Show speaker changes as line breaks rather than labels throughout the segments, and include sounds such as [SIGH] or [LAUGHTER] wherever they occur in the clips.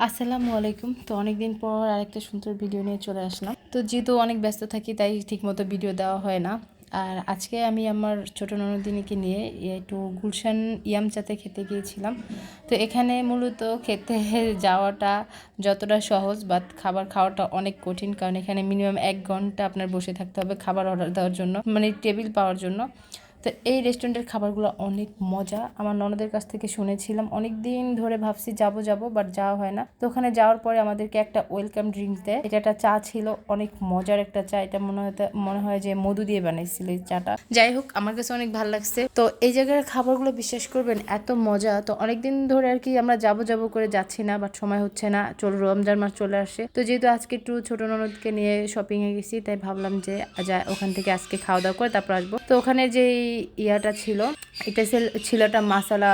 আসসালামু আলাইকুম। তো অনেকদিন পর আরেকটা সুন্দর ভিডিও নিয়ে চলে আসলাম। তো যেহেতু অনেক ব্যস্ত থাকি, তাই ঠিকমতো ভিডিও দেওয়া হয় না। আর আজকে আমি আমার ছোটো ননদিনীকে নিয়ে একটু গুলশান ইয়ামচাতে খেতে গিয়েছিলাম। তো এখানে মূলত খেতে [LAUGHS] যাওয়াটা যতটা সহজ বা খাবার খাওয়াটা অনেক কঠিন। কারণ এখানে মিনিমাম এক ঘণ্টা আপনার বসে থাকতে হবে খাবার অর্ডার দেওয়ার জন্য মানে টেবিল পাওয়ার জন্য। তো এই রেস্টুরেন্টের খাবারগুলো অনেক মজা। আমার ননদের কাছ থেকে শুনেছিলাম অনেক দিন ধরে ভাবছি যাব যাব বাট যাওয়া হয় না। তো ওখানে যাওয়ার পরে আমাদেরকে একটা ওয়েলকাম ড্রিঙ্ক দেয়। এটা একটা চা ছিল, অনেক মজার একটা চা। এটা মনে হয় মনে হয় যে মধু দিয়ে বানাইছিল এই চাটা। যাই হোক, আমার কাছে অনেক ভালো লাগছে। তো এই জায়গার খাবারগুলো বিশ্বাস করবেন, এত মজা। তো অনেক দিন ধরে আর কি আমরা যাব যাব করে যাচ্ছি না বাট সময় হচ্ছে না। চল, রমজান মাস চলে আসে। তো যেহেতু আজকে একটু ছোট ননদকে নিয়ে শপিংয়ে গেছি, তাই ভাবলাম যে যা ওখান থেকে আজকে খাওয়া দাওয়া করে তারপর আসব। তো ওখানে যেই ইয়াটা ছিল। এটা ছিল একটা মাসালা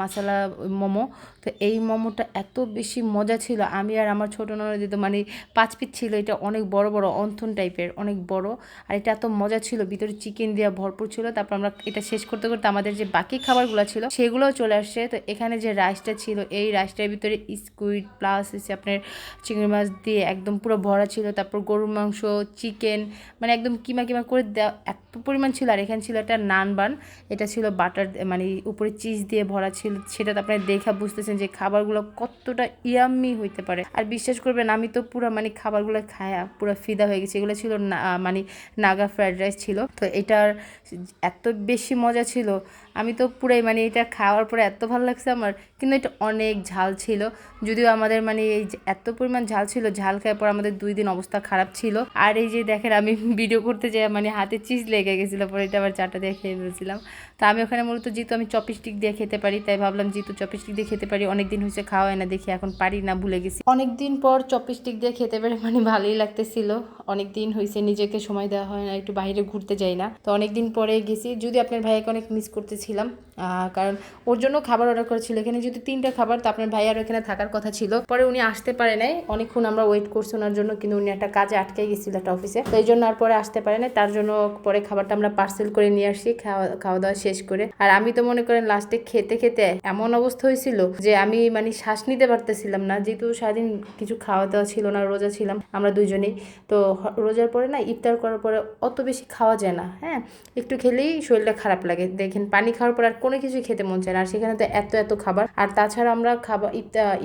মাসালা মোমো। তো এই মোমোটা এত বেশি মজা ছিল। আমি আর আমার ছোটো ননদ তো মানে পাঁচ পিস ছিল, এটা অনেক বড় বড় অন্থন টাইপের, অনেক বড়। আর এটা এত মজা ছিল, ভিতরে চিকেন দেওয়া ভরপুর ছিল। তারপর আমরা এটা শেষ করতে করতে আমাদের যে বাকি খাবারগুলো ছিল, সেগুলোও চলে আসছে। তো এখানে যে রাইসটা ছিল, এই রাইসটার ভিতরে স্কুইড প্লাস হচ্ছে আপনার চিংড়ি মাছ দিয়ে একদম পুরো ভরা ছিল। তারপর গরুর মাংস, চিকেন মানে একদম কিমা কিমা করে দেওয়া, এত পরিমাণ ছিল। আর এখানে ছিল একটা নান বান, এটা ছিল বাটার মানে উপরে চিজ দিয়ে ভরা ছিল। সেটা তো আপনার দেখা বুঝতেছেন যে খাবারগুলো কতটা ইয়াম্মি হইতে পারে। আর বিশ্বাস করবেন, আমি তো পুরো মানে খাবারগুলো খায়া পুরো ফিদা হয়ে গেছে। এগুলো ছিল মানে নাগা ফ্রাইড রাইস ছিল। তো এটার এত বেশি মজা ছিল আমি তো পুরাই মানে এটা খাওয়ার পরে এত ভালো লাগছে আমার। কিন্তু এটা অনেক ঝাল ছিল। যদিও আমাদের মানে এই এত পরিমাণ ঝাল ছিল, ঝাল খাওয়ার পর আমাদের দুই দিন অবস্থা খারাপ ছিল। আর এই যে দেখেন, আমি [LAUGHS] ভিডিও করতে যাই মানে হাতে চিজ লেগে গেছিল পরে এটা আবার চাটা দিয়ে খেয়ে ফেলছিলাম। তো আমি ওখানে মূলত যেহেতু আমি চপিস্টিক দিয়ে খেতে পারি, তাই ভাবলাম যেহেতু চপিস্টিক দিয়ে খেতে পারি অনেক দিন হয়েছে খাওয়া হয় না, দেখি এখন পারি না, ভুলে গেছি। অনেক দিন পর চপিস্টিক দিয়ে খেতে পেরে মানে ভালোই লাগতেছিল। অনেক দিন হয়েছে নিজেকে সময় দেওয়া হয় না, একটু বাইরে ঘুরতে যাই না। তো অনেক দিন পরে গেছি, যদি আপনার ভাইয়াকে অনেক মিস করতেছিলাম কারণ ওর জন্য খাবার অর্ডার করেছিল। এখানে যদি তিনটা খাবার, তো আপনার ভাইয়ার ওখানে থাকার কথা ছিল। পরে উনি আসতে পারে নাই, অনেকক্ষণ আমরা ওয়েট করছি ওনার জন্য, কিন্তু উনি একটা কাজে আটকে গেছিল একটা অফিসে তো এই জন্য আর পরে আসতে পারে নাই, তার জন্য পরে খাবারটা আমরা পার্সেল করে নিয়ে আসি খাওয়া খাওয়া দাওয়া শেষ করে। আর আমি তো মনে করেন লাস্টে খেতে খেতে এমন অবস্থা হয়েছিল যে আমি মানে শ্বাস নিতে পারতেছিলাম না, যেহেতু সারাদিন কিছু খাওয়া দাওয়া ছিল না, রোজা ছিলাম আমরা দুজনেই তো রোজার পরে না ইফতার করার পরে অত বেশি খাওয়া যায় না হ্যাঁ? একটু খেলেই শরীরটা খারাপ লাগে। দেখেন পানি খাওয়ার পর আর কোনো কিছু খেতে মন চায় না। আর সেখানে তো এত এত খাবার। আর তাছাড়া আমরা খাবার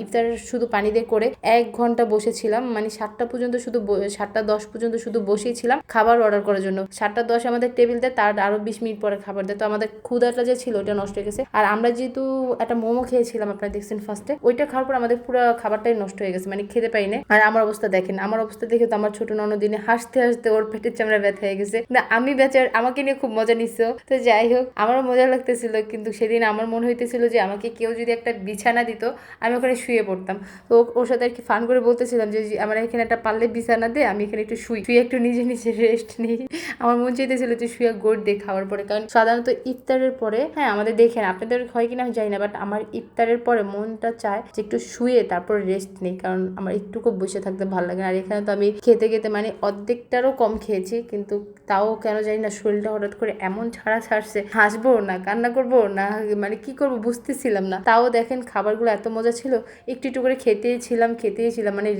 ইফতার শুধু পানি দিয়ে করে এক ঘণ্টা বসেছিলাম। মানে সাতটা পর্যন্ত শুধু সাতটা দশ পর্যন্ত শুধু বসেছিলাম খাবার অর্ডার করার জন্য। সাতটা দশ আমাদের টেবিল দেয়, তার আরও বিশ মিনিট পরে খাবার দেয়। তো আমাদের ক্ষুদাটা যে ছিল ওটা নষ্ট হয়ে গেছে। আর আমরা যেহেতু একটা মোমো খেয়েছিলাম, আপনারা দেখছেন ফার্স্টে ওইটা খাওয়ার পর আমাদের পুরো খাবারটাই নষ্ট হয়ে গেছে। মানে খেতে পাই না আর আমার অবস্থা দেখেন, আমার অবস্থা দেখে তো আমার ছোট ননদিনে হাসতে হাসতে ওর পেটের চামড়া ব্যথা হয়ে গেছে। না, আমি বেচার, আমাকে নিয়ে খুব মজা নিচ্ছ তো যাই হোক, আমারও মজা লাগতেছিল, কিন্তু সেদিন আমার মনে হইতেছিল যে আমাকে কেউ যদি একটা বিছানা দিত, আমি ওখানে শুয়ে পড়তাম। তো ওর সাথে আর কি ফান করে বলতেছিলাম যে আমার এখানে একটা পারলে বিছানা দে, আমি এখানে একটু শুই। শুয়ে একটু নিজে নিজে রেস্ট নিই। আমার মন চাইতেছিল যে শুয়ে গোট দিয়ে খাওয়ার পরে, কারণ সাধারণত ইফতারের পরে হ্যাঁ আমাদের দেখেন, আপনাদের হয় কিনা আমি জানি না বাট আমার ইফতারের পরে মনটা চায় যে একটু শুয়ে তারপর রেস্ট নেই, কারণ আমার একটুকু বসে থাকতে ভালো লাগে আর এখানে তো আমি খেতে খেতে মানে অর্ধেকটারও কম খেয়েছি, কিন্তু তাও কেন জানি না শরীরটা হঠাৎ করে এমন ছাড়া ছাড়ছে। হাসবো না, কান্না করব না মানে কি করব বুঝতেছিলাম না। তাও দেখেন খাবারগুলো এত মজা ছিল, একটু একটু করে খেতেই ছিলাম খেতেই ছিলাম মানে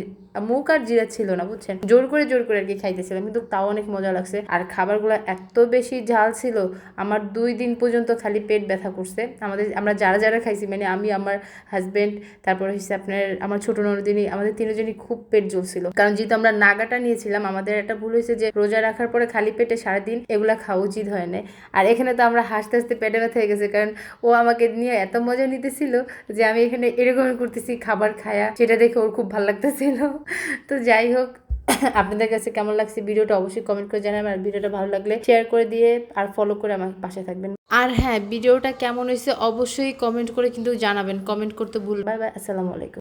মুখ আর জিরা ছিল না, বুঝছেন? জোর করে জোর করে আর কি খাইতেছিলাম, কিন্তু তাও অনেক মজা লাগছে। আর খাবারগুলো এত বেশি ঝাল ছিল, আমার দুই দিন পর্যন্ত খালি পেট ব্যথা করছে। আমাদের, আমরা যারা যারা খাইছি মানে আমি, আমার হাজব্যান্ড তারপর হচ্ছে আপনার, আমার ছোট ননদিনী, আমাদের তিনজনই খুব পেট জ্বলছিল। কারণ যেহেতু আমরা নাগাটা নিয়েছিলাম আমাদের একটা ভুল হয়েছে যে রোজা রাখার পরে খালি পেটে সারাদিন এগুলা খাওয়া উচিত হয় না আর এখানে তো আমরা হাসতে হাসতে পেটে ব্যথা হয়ে গেছে, কারণ ও আমাকে নিয়ে এত মজা নিতেছিল যে আমি এখানে এরকম করতেছি, খাবার খায়া। সেটা দেখে ওর খুব ভালো লাগতেছিল। তো যাই হোক, আপনাদের কাছে কেমন লাগছে ভিডিওটা অবশ্যই কমেন্ট করে জানাবেন। আর ভিডিওটা ভালো লাগলে শেয়ার করে দিয়ে আর ফলো করে আমার পাশে থাকবেন। আর হ্যাঁ ভিডিওটা কেমন হয়েছে অবশ্যই কমেন্ট করে কিন্তু জানাবেন। কমেন্ট করতে ভুল বাই বাই, আসসালামু আলাইকুম।